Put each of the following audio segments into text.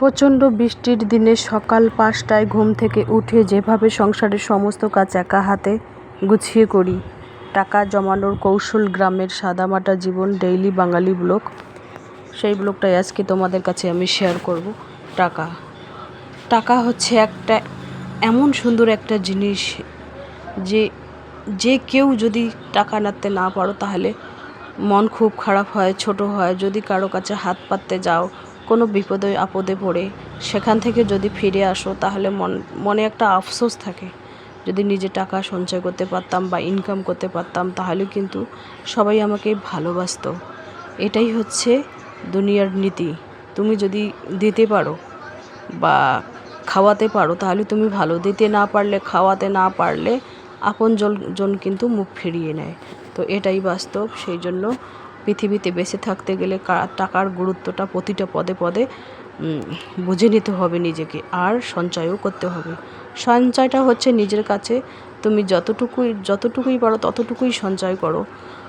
প্রচণ্ড বৃষ্টির দিনে সকাল পাঁচটায় ঘুম থেকে উঠে যেভাবে সংসারের সমস্ত কাজ একা হাতে গুছিয়ে করি, টাকা জমানোর কৌশল গ্রামের সাদামাটা জীবন ডেইলি বাঙালি ব্লগ। সেই ব্লগটাই আজকে তোমাদের কাছে আমি শেয়ার করব, টাকা। টাকা হচ্ছে একটা এমন সুন্দর একটা জিনিস যে যে কেউ যদি টাকা নাড়তে না পারো তাহলে মন খুব খারাপ হয়, ছোট হয়। যদি কারও কাছে হাত পাততে যাও কোনো বিপদে আপদে পড়ে, সেখান থেকে যদি ফিরে আসো তাহলে মন, মনে একটা আফসোস থাকে। যদি নিজে টাকা সঞ্চয় করতে পারতাম বা ইনকাম করতে পারতাম তাহলে কিন্তু সবাই আমাকে ভালোবাসতো। এটাই হচ্ছে দুনিয়ার নীতি। তুমি যদি দিতে পারো বা খাওয়াতে পারো তাহলে তুমি ভালো। দিতে না পারলে, খাওয়াতে না পারলে আপন জন কিন্তু মুখ ফিরিয়ে নেয়। তো এটাই বাস্তব, সেই জন্য পৃথিবীতে বেঁচে থাকতে গেলে টাকার গুরুত্বটা প্রতিটা পদে পদে বুঝে নিতে হবে নিজেকে আর সঞ্চয়ও করতে হবে। সঞ্চয়টা হচ্ছে নিজের কাছে। তুমি যতটুকুই যতটুকুই পারো ততটুকুই সঞ্চয় করো।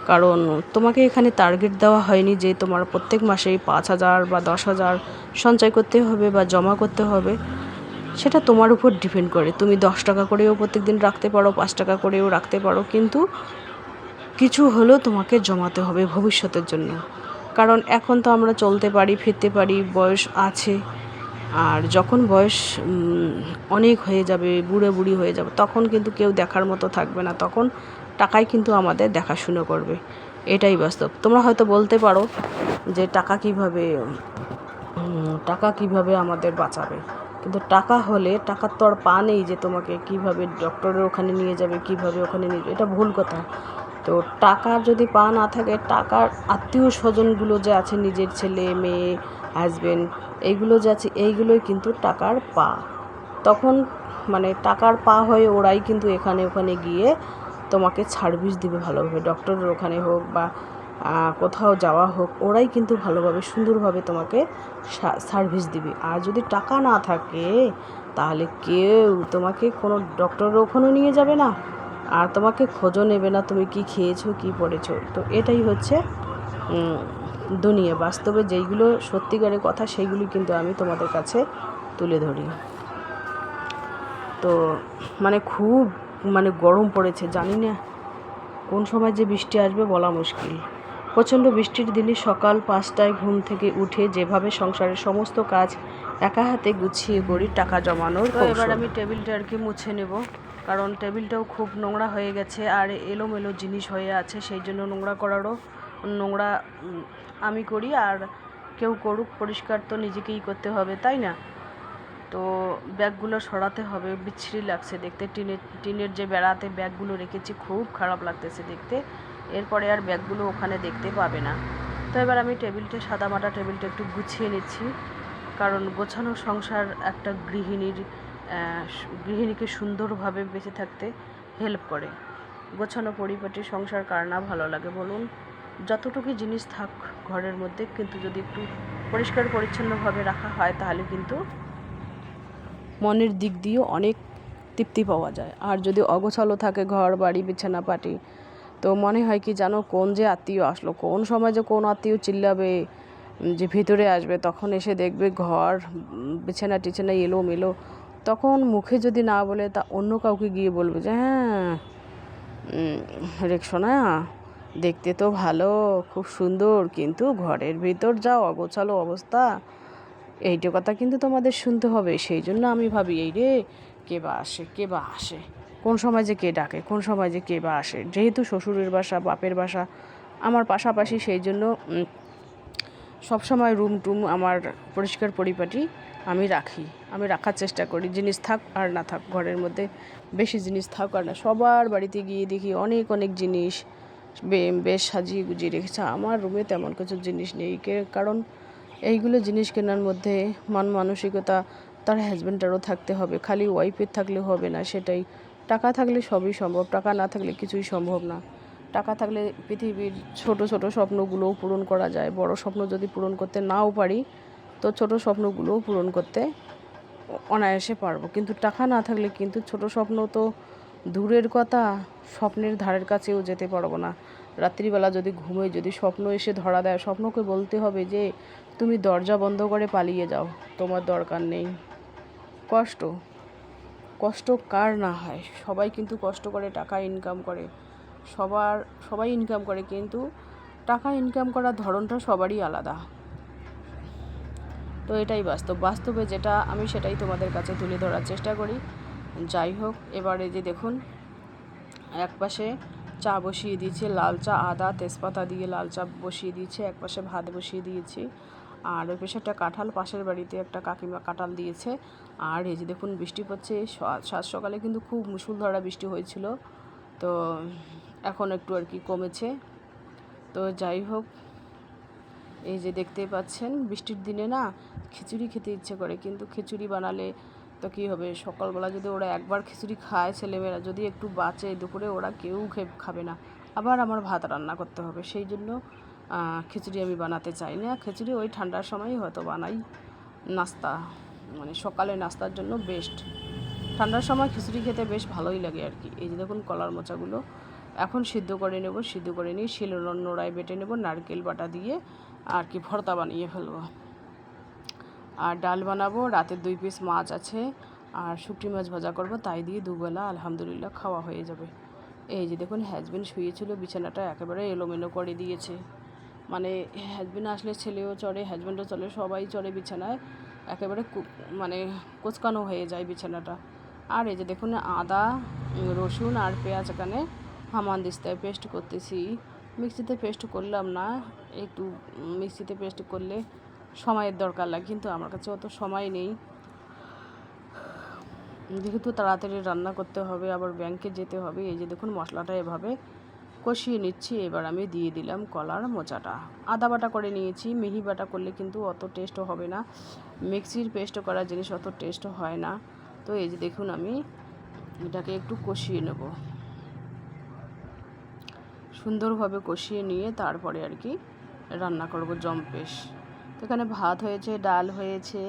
কারণ তোমাকে এখানে টার্গেট দেওয়া হয়নি যে তোমার প্রত্যেক মাসেই পাঁচ হাজার বা দশ হাজার সঞ্চয় করতে হবে বা জমা করতে হবে। সেটা তোমার উপর ডিপেন্ড করে। তুমি দশ টাকা করেও প্রত্যেক দিন রাখতে পারো, পাঁচ টাকা করেও রাখতে পারো। কিন্তু কিছু হলেও তোমাকে জমাতে হবে ভবিষ্যতের জন্য। কারণ এখন তো আমরা চলতে পারি, ফিরতে পারি, বয়স আছে। আর যখন বয়স অনেক হয়ে যাবে, বুড়ে বুড়ি হয়ে যাবে, তখন কিন্তু কেউ দেখার মতো থাকবে না। তখন টাকাই কিন্তু আমাদের দেখাশুনো করবে। এটাই বাস্তব। তোমরা হয়তো বলতে পারো যে টাকা কীভাবে টাকা কীভাবে আমাদের বাঁচাবে। কিন্তু টাকা হলে, টাকার তো আর পা নেই যে তোমাকে কীভাবে ডক্টরের ওখানে নিয়ে যাবে, কীভাবে ওখানে নিয়ে এটা ভুল কথা। তো টাকার যদি পা না থাকে, টাকার আত্মীয় স্বজনগুলো যে আছে, নিজের ছেলে, মেয়ে হাজব্যান্ড এইগুলো যে আছে, এইগুলোই কিন্তু টাকার পা। তখন মানে টাকার পা হয়ে ওরাই কিন্তু এখানে ওখানে গিয়ে তোমাকে সার্ভিস দিবে ভালোভাবে। ডক্টরের ওখানে হোক বা কোথাও যাওয়া হোক, ওরাই কিন্তু ভালোভাবে, সুন্দরভাবে তোমাকে সার্ভিস দিবে। আর যদি টাকা না থাকে, তাহলে কেউ তোমাকে কোনো ডক্টরের ওখানেও নিয়ে যাবে না। আর তোমাকে খোঁজও নেবে না তুমি কি খেয়েছো কি পড়েছো। তো এটাই হচ্ছে দুনিয়া। বাস্তবে যেইগুলো সত্যিকারের কথা সেইগুলি কিন্তু আমি তোমাদের কাছে তুলে ধরি। তো মানে খুব মানে গরম পড়েছে জানি না কোন সময় যে বৃষ্টি আসবে বলা মুশকিল। প্রচণ্ড বৃষ্টির দিনে সকাল পাঁচটায় ঘুম থেকে উঠে যেভাবে সংসারের সমস্ত কাজ একা হাতে গুছিয়ে করি টাকা জমানোর এবার আমি টেবিলটা আর কি মুছে নেব। কারণ টেবিলটাও খুব নোংরা হয়ে গেছে আর এলোমেলো জিনিস হয়ে আছে, সেই জন্য নোংরা করারও নোংরা আমি করি আর কেউ করুক, পরিষ্কার তো নিজেকেই করতে হবে, তাই না? তো ব্যাগগুলো সরাতে হবে, বিচ্ছিরি লাগছে দেখতে, টিনের টিনের যে বেড়াতে ব্যাগগুলো রেখেছি, খুব খারাপ লাগতেছে দেখতে, এরপরে আর ব্যাগগুলো ওখানে দেখতে পাবে না। তো এবার আমি টেবিলটা সাদামাটা টেবিলটা একটু গুছিয়ে নিচ্ছি, কারণ গোছানো সংসার একটা গৃহিণীর গৃহিণীকে সুন্দরভাবে বেঁচে থাকতে হেল্প করে। গোছানো পরিপাটি, সংসার কার না ভালো লাগে বলুন। যতটুকু জিনিস থাক ঘরের মধ্যে, কিন্তু যদি একটু পরিষ্কার পরিচ্ছন্নভাবে রাখা হয়, তাহলে কিন্তু মনের দিক দিয়েও অনেক তৃপ্তি পাওয়া যায়। আর যদি অগোছালো থাকে ঘর, বাড়ি বিছানা পাটি তো মনে হয় কি জানো কোন যে আত্মীয় আসলো, কোন সময় যে কোন আত্মীয় চিল্লাবে যে ভিতরে আসবে, তখন এসে দেখবে ঘর বিছানা টিছানা এলো মেলো তখন মুখে যদি না বলে তা অন্য কাউকে গিয়ে বলবে যে হ্যাঁ রেখছো না দেখতে তো ভালো, খুব সুন্দর, কিন্তু ঘরের ভিতর যা অগোছালো অবস্থা, এইটা কথা কিন্তু তোমাদের শুনতে হবে। সেই জন্য আমি ভাবি, এই রে, কে বা আসে, কে বা আসে? কোন সময় যে কে ডাকে, কোন সময় যে কে বা আসে? যেহেতু শ্বশুরের বাসা, বাপের বাসা, আমার পাশাপাশি সেই জন্য সবসময় রুম টুম আমার পরিষ্কার পরিপাটি আমি রাখি। আমি রাখার চেষ্টা করি, জিনিস থাক আর না থাক, ঘরের মধ্যে বেশি জিনিস থাক আর না। সবার বাড়িতে গিয়ে দেখি অনেক অনেক জিনিস বেশ সাজিয়ে গুজিয়ে রেখেছে। আমার রুমে তেমন কিছু জিনিস নেই। কারণ এইগুলো জিনিস কেনার মধ্যে মন মানসিকতা, তার হাজব্যান্ডারও থাকতে হবে। খালি ওয়াইফের থাকলে হবে না সেটাই। টাকা থাকলে সবই সম্ভব, টাকা না থাকলে কিছুই সম্ভব না। টাকা থাকলে পৃথিবীর ছোট ছোট স্বপ্নগুলোও পূরণ করা যায়। বড় স্বপ্ন যদি পূরণ করতে নাও পারি, তো ছোট স্বপ্নগুলোও পূরণ করতে অনায়াসে পারব। কিন্তু টাকা না থাকলে কিন্তু ছোট স্বপ্ন তো দূরের কথা, স্বপ্নের ধারের কাছেও যেতে পারব না। রাত্রিবেলা যদি ঘুমোয় যদি স্বপ্ন এসে ধরা দেয়, স্বপ্নকে বলতে হবে যে, তুমি দরজা বন্ধ করে পালিয়ে যাও, তোমার দরকার নেই। কষ্ট কষ্ট কার না হয়? সবাই কিন্তু কষ্ট করে টাকা ইনকাম করে। সবার, সবাই ইনকাম করে, কিন্তু টাকা ইনকাম করার ধরনটা সবারই আলাদা। তো এটাই বাস্তব। বাস্তবে যেটা আমি সেটাই তোমাদের কাছে তুলে ধরার চেষ্টা করি। যাই হোক, এবারে যে দেখুন, এক পাশে চা বসিয়ে দিয়েছি, লাল চা, আদা, তেজপাতা দিয়ে লাল চা বসিয়ে দিয়েছি, এক পাশে ভাত বসিয়ে দিয়েছি। আর ওই পাশে একটা কাঁঠাল, পাশের বাড়িতে একটা কাকিমা কাঁঠাল দিয়েছে। আর এই যে দেখুন, বৃষ্টি পড়ছে। সাত সকালে কিন্তু খুব মুসুলধারা বৃষ্টি হয়েছিল। তো এখন একটু আর কি কমেছে। তো যাই হোক, এই যে দেখতে পাচ্ছেন, বৃষ্টির দিনে না খিচুড়ি খেতে ইচ্ছে করে, কিন্তু খিচুড়ি বানালে তো কী হবে? সকালবেলা যদি ওরা একবার খিচুড়ি খায় ছেলেমেয়েরা, যদি একটু বাঁচে দুপুরে ওরা কেউ খাবে না। আবার আমার ভাত রান্না করতে হবে, সেই জন্য খিচুড়ি আমি বানাতে চাই না। খিচুড়ি ওই ঠান্ডার সময়ই হয়তো বানাই। নাস্তা মানে সকালে নাস্তার জন্য বেস্ট ঠান্ডার সময় খিচুড়ি খেতে বেশ ভালোই লাগে আর কি। এই যে দেখুন, কলার মোচাগুলো। এখন সিদ্ধ করে নেব, সিদ্ধ করে নিয়ে শিল নোড়ায় বেটে নেব, নারকেল বাটা দিয়ে আর কি ভর্তা বানিয়ে ফেলব। আর ডাল বানাবো রাতের দুই পিস মাছ আছে, আর শুকটি মাছ ভাজা করব, তাই দিয়ে দুবেলা আলহামদুলিল্লাহ খাওয়া হয়ে যাবে। এই যে দেখুন হাজবেন্ড শুয়েছিল, বিছানাটা একেবারে এলোমেলো করে দিয়েছে। মানে হাজবেন্ড আসলে ছেলেও চড়ে হাজবেন্ডও চলে সবাই চড়ে বিছানায়, একেবারে মানে কোচকানো হয়ে যায় বিছানাটা। আর এই যে দেখুন, আদা, রসুন আর পেঁয়াজ এখানে হামান দিস্তায় পেস্ট করতেছি। মিক্সিতে পেস্ট করলাম না, একটু মিক্সিতে পেস্ট করলে সময়ের দরকার লাগে, কিন্তু আমার কাছে অত সময় নেই। যেহেতু তাড়াতাড়ি রান্না করতে হবে, আবার ব্যাংকে যেতে হবে, এই যে দেখুন মশলাটা এভাবে কষিয়ে নিচ্ছি, এবার আমি দিয়ে দিলাম কলার মোচাটা। আদা বাটা করে নিয়েছি, মিহি বাটা করলে কিন্তু অত টেস্টও হবে না। মিক্সির পেস্ট করা জিনিস অত টেস্টও হয় না। তো এই যে দেখুন আমি এটাকে একটু কষিয়ে নেব। সুন্দরভাবে কষিয়ে নিয়ে তারপরে আর কি রান্না করব জম্পেশ। তো এখানে ভাত হয়েছে, ডাল হয়েছে,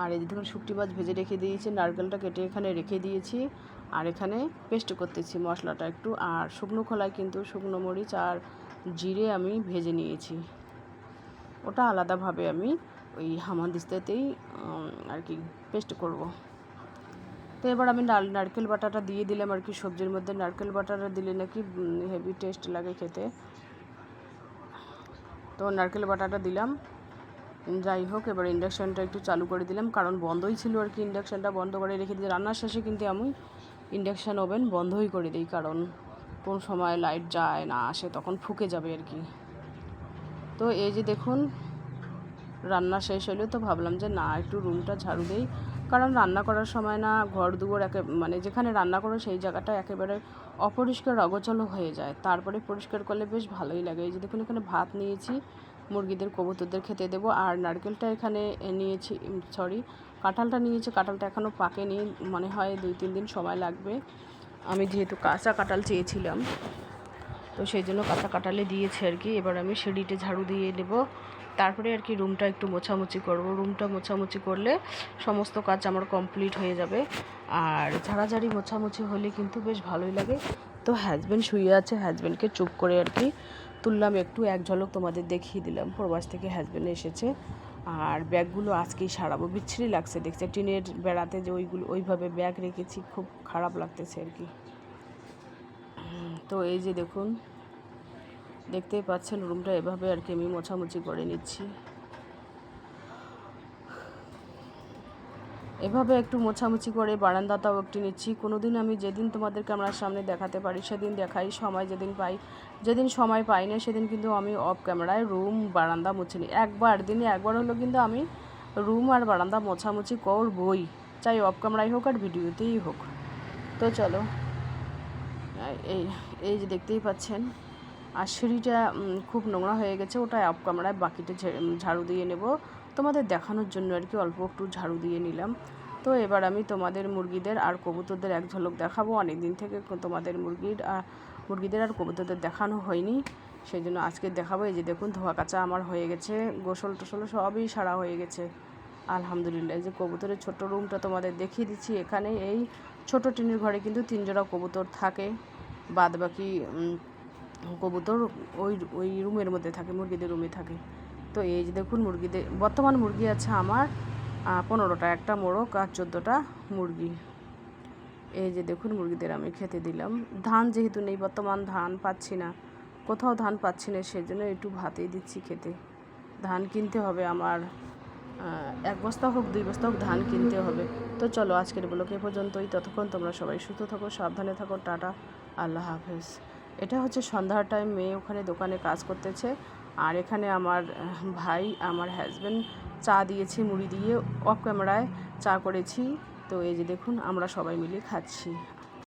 আর এই দেখুন শুকটি মাছ ভেজে রেখে দিয়েছি, নারকেলটা কেটে এখানে রেখে দিয়েছি, আর এখানে পেস্ট করতেছি মশলাটা একটু, আর শুকনো খোলায় কিন্তু শুকনো মরিচ আর জিরে আমি ভেজে নিয়েছি। ওটা আলাদাভাবে আমি ওই হামাদিস্তাতেই আর কি পেস্ট করব। তো এবার আমি নারকেল বাটাটা দিয়ে দিলাম আর কি, সবজির মধ্যে নারকেল বাটাটা দিলে নাকি হেভি টেস্ট লাগে খেতে। তো নারকেল বাটাটা দিলাম। যাই হোক, এবার ইন্ডাকশানটা একটু চালু করে দিলাম, কারণ বন্ধই ছিল আর কি ইন্ডাকশানটা বন্ধ করে রেখে দিই রান্নার শেষে কিন্তু আমি ইন্ডাকশান ওভেন বন্ধই করে দিই, কারণ কোন সময় লাইট যায় না আসে, তখন ফুকে যাবে আর কি। তো এই যে দেখুন, রান্না শেষ হলো, তো ভাবলাম যে না, একটু রুমটা ঝাড়ু দেই। কারণ রান্না করার সময় না ঘর দুয়ার একে মানে যেখানে রান্না করো সেই জায়গাটা একেবারে অপরিষ্কার অগোচলো হয়ে যায়। তারপরে পরিষ্কার করলে বেশ ভালোই লাগে। এই যে দেখুন, এখানে ভাত নিয়েছি, মুরগিদের, কবুতরদের খেতে দেবো, আর নারকেলটা এখানে নিয়েছি সরি কাঁঠালটা নিয়েছি, কাঁঠালটা এখনও পাকেনি মনে হয় দুই তিন দিন সময় লাগবে। আমি যেহেতু কাঁচা কাঁঠাল চেয়েছিলাম, তো সেই জন্য কাঁচা কাটালে দিয়েছে আর কি। এবার আমি সিঁড়িতে ঝাড়ু দিয়ে দেব তারপরে আর কি রুমটা একটু মোছামুছি করব। রুমটা মোছামুছি করলে সমস্ত কাজ আমার কমপ্লিট হয়ে যাবে। আর ঝাড়াঝাড়ি মোছামুছি হলে কিন্তু বেশ ভালোই লাগে। তো হাজব্যান্ড শুয়ে আছে হাজব্যান্ডকে চুপ করে আর কি তুললাম, একটু এক ঝলক তোমাদের দেখিয়ে দিলাম। প্রবাস থেকে হাজব্যান্ড এসেছে। আর ব্যাগগুলো আজকেই সারাবো। বিচ্ছিরি লাগছে দেখছে টিনের বেড়াতে যে ওইগুলো ওইভাবে ব্যাগ রেখেছি, খুব খারাপ লাগতেছে আর কি। তো এই যে দেখুন দেখতেই পাচ্ছেন রুমটা এভাবে আর কি আমি মোছামুছি করে নিচ্ছি। এভাবে একটু মোছামুছি করে বারান্দাটাও একটু নিচ্ছি। কোনো দিন আমি যেদিন তোমাদের ক্যামেরার সামনে দেখাতে পারি, সেদিন দেখাই, সময় যেদিন পাই, যেদিন সময় পাই না, সেদিন কিন্তু আমি অফ ক্যামেরায় রুম বারান্দা মুছে নিই একবার দিনে একবার হলো কিন্তু আমি রুম আর বারান্দা মোছামুছি করবই। চাই অফ ক্যামেরায় হোক আর ভিডিওতেই হোক। তো চলো, এই এই যে দেখতেই পাচ্ছেন আর সিঁড়িটা খুব নোংরা হয়ে গেছে, ওটা অফ ক্যামেরায় বাকিটা ঝাড়ু দিয়ে নেব। তোমাদের দেখানোর জন্য আর কি অল্প একটু ঝাড়ু দিয়ে নিলাম। তো এবার আমি তোমাদের মুরগিদের আর কবুতরদের এক ঝলক দেখাবো। অনেক দিন থেকে তোমাদের মুরগির আর মুরগিদের আর কবুতরদের দেখানো হয়নি। সেই জন্য আজকে দেখাবো। এই যে দেখুন, ধোয়া কাচা আমার হয়ে গেছে। গোসল টোসল সবই সারা হয়ে গেছে। আলহামদুলিল্লাহ, এই যে কবুতরের ছোট রুমটা তোমাদের দেখিয়ে দিচ্ছি। এখানে এই ছোট টিনের ঘরে কিন্তু তিনজোড়া কবুতর থাকে। বাদ বাকি কবুতর ওই ওই রুমের মধ্যে থাকে, মুরগিদের রুমে থাকে। তো এই যে দেখুন মুরগিদের, বর্তমান মুরগি আছে আমার পনেরোটা, একটা মোরগ আর চোদ্দোটা মুরগি। এই যে দেখুন মুরগিদের আমি খেতে দিলাম। ধান যেহেতু নেই, বর্তমান ধান পাচ্ছি না। কোথাও ধান পাচ্ছি না, সেজন্য একটু ভাতেই দিচ্ছি খেতে। ধান কিনতে হবে আমার এক বস্তা হোক, দুই বস্তা হোক, ধান কিনতে হবে। তো চলো আজকের ব্লগ এ পর্যন্তই। ততক্ষণ তোমরা সবাই সুস্থ থাকো, সাবধানে থাকো, টাটা, আল্লাহ হাফেজ। এটা হচ্ছে সন্ধ্যার টাইম মেয়ে ওখানে দোকানে কাজ করতেছে। আর এখানে আমার ভাই, আমার হাজব্যান্ড চা দিয়েছে, মুড়ি দিয়ে অফ ক্যামেরায় চা করেছি। তো এই যে দেখুন, আমরা সবাই মিলে খাচ্ছি।